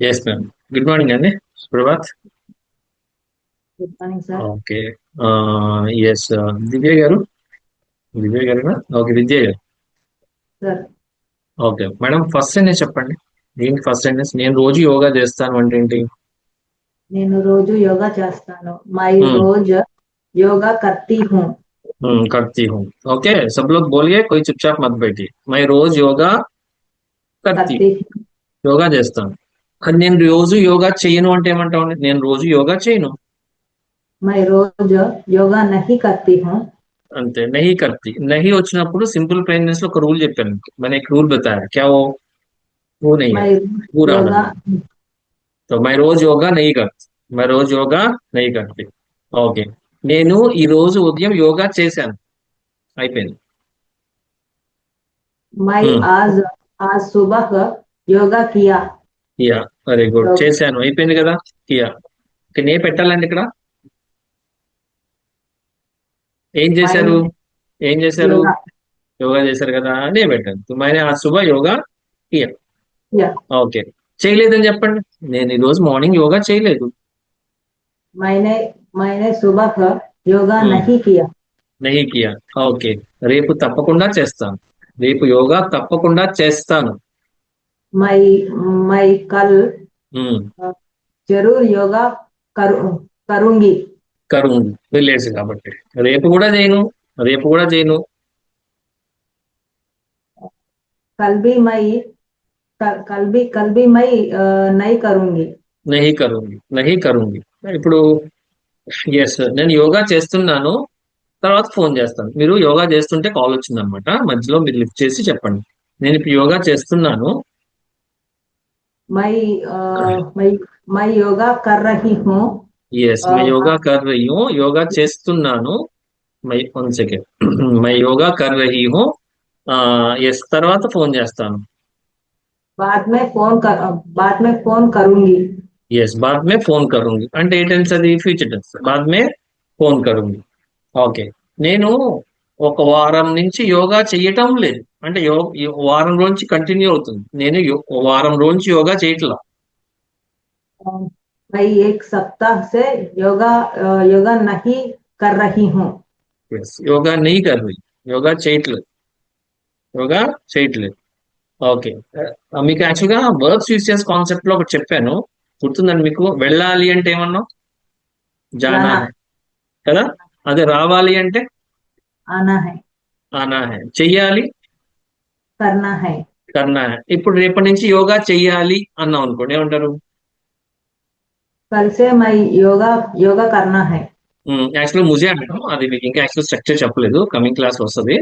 Yes ma'am good morning అండి Prabhat good morning sir okay yes Divya గారు దివ్య గారు okay విద్య గారు sir okay madam first sentence చెప్పండి ఏంటి ఫస్ట్ సెంటెన్స్ నేను రోజు యోగా చేస్తాను అంటే ఏంటి నేను రోజు యోగా చేస్తాను మై Hmm. రోజ్ యోగా కర్తీ హూ हम्म, करती हूँ ओके सब लोग बोलिए कोई चुपचाप मत बैठिए मैं रोज యోగా करती కర్తీ యోగా చేస్తాను అది నేను రోజు యోగా చేయను అంటే ఏమంటావు నేను రోజు యోగా చేయను మై రోజ్ యోగా నహి కర్తీ హూ అంతే నహి కర్తి నహి వచ్చినప్పుడు సింపుల్ ప్రెగ్నెన్స్ లో ఒక రూల్ చెప్పాను మీకు. मैंने एक रूल बताया क्या वो वो नहीं है మై पूरा యోగా तो मैं रोज యోగా नहीं करती मैं रोज యోగా नहीं करती ఓకే నేను ఈ రోజు ఉదయం యోగా చేశాను అయిపోయింది మై Hmm. ఆజ్ ఆజ్ సుబహ్ yoga Kia yeah very good. చేశాను. అయిపోయింది కదా? కియా ఓకే నే పెట్టాలండి ఇక్కడ. ఏం చేశారు? ఏం చేశారు? యోగా. చేశారు కదా? నే పెట్టాను మైనే ఆ శుభ యోగా కియా ఓకే చేయలేదని చెప్పండి. నేను ఈ రోజు మార్నింగ్ యోగా చేయలేదు. మైనే మైనే సుబహ్ యోగా Hmm. నహి కియా. నహి కియా. ఓకే రేపు తప్పకుండా చేస్తాను. రేపు యోగా తప్పకుండా చేస్తాను. మై మై కల్ జరూర్ యోగా కరుంగి. కరుంగి వెళ్ళేసి కాబట్టి. రేపు కూడా చేయను రేపు కూడా చేయను. కల్బీ మై కల్బీ కల్బీ మై నై కరుంగి. నహి కరుంగి నహి కరుంగి. ఇప్పుడు ఎస్ నేను యోగా చేస్తున్నాను తర్వాత ఫోన్ చేస్తాను. మీరు యోగా చేస్తుంటే కాల్ వచ్చిందనమాట మధ్యలో మీరు లిఫ్ట్ చేసి చెప్పండి. నేను ఇప్పుడు యోగా చేస్తున్నాను मैं अ, मैं मैं योगा कर रही हूँ ఎస్ మై యోగా కర్ రహీ హూ యోగా చేస్తున్నాను మై వన్ సెకండ్ మై యోగా కర్ రహీ హూ ఎస్ తర్వాత ఫోన్ చేస్తాను बाद में फोन कर बाद में फोन करूंगी ఎస్ బాద్ మే ఫోన్ కరుంగి అంటే ఏ టెన్స్ అది ఫ్యూచర్ టెన్స్ బాద్ మే ఫోన్ కరుంగి ఓకే నేను ఒక వారం నుంచి యోగా చేయటం లేదు అంటే యో యో- వారం రోజు కంటిన్యూ అవుతుంది నేను యో- వారం రోజు యోగా చేయట్లా अ, मैं एक सप्ताह से योगा अ, योगा नहीं कर रही हूँ ఎస్ యోగా నెయ్యి కర్రీ యోగా చేయట్లేదు యోగా చేయట్లేదు ఓకే మీకు యాక్చువల్గా వర్బ్స్ యూస్ చేసే కాన్సెప్ట్ లో ఒకటి చెప్పాను గుర్తుందండి మీకు వెళ్ళాలి అంటే ఏమన్నాం జానా జానా. హై. కదా అదే రావాలి అంటే చెయ్యాలి కర్నా హై ఇప్పుడు రేపటి నుంచి యోగా చెయ్యాలి అన్నాం అనుకోండి ఏమంటారు యాక్చువల్ ముజే అంటాం అది మీకు ఇంకా యాక్చువల్ స్ట్రక్చర్ చెప్పలేదు కమింగ్ క్లాస్ వస్తుంది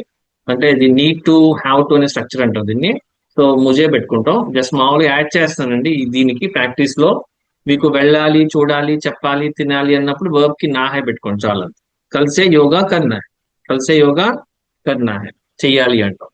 అంటే ఇది నీడ్ టు హ్యావ్ టు అనే స్ట్రక్చర్ అంటారు దీన్ని. సో ముజే పెట్టుకుంటాం. జస్ట్ మామూలుగా యాడ్ చేస్తానండి. దీనికి ప్రాక్టీస్లో మీకు వెళ్ళాలి చూడాలి చెప్పాలి తినాలి అన్నప్పుడు వర్బ్కి నాహే పెట్టుకోండి చాలా కలిసే యోగా కన్నా హై కలిసే యోగా కర్నా హై చెయ్యాలి అంటాం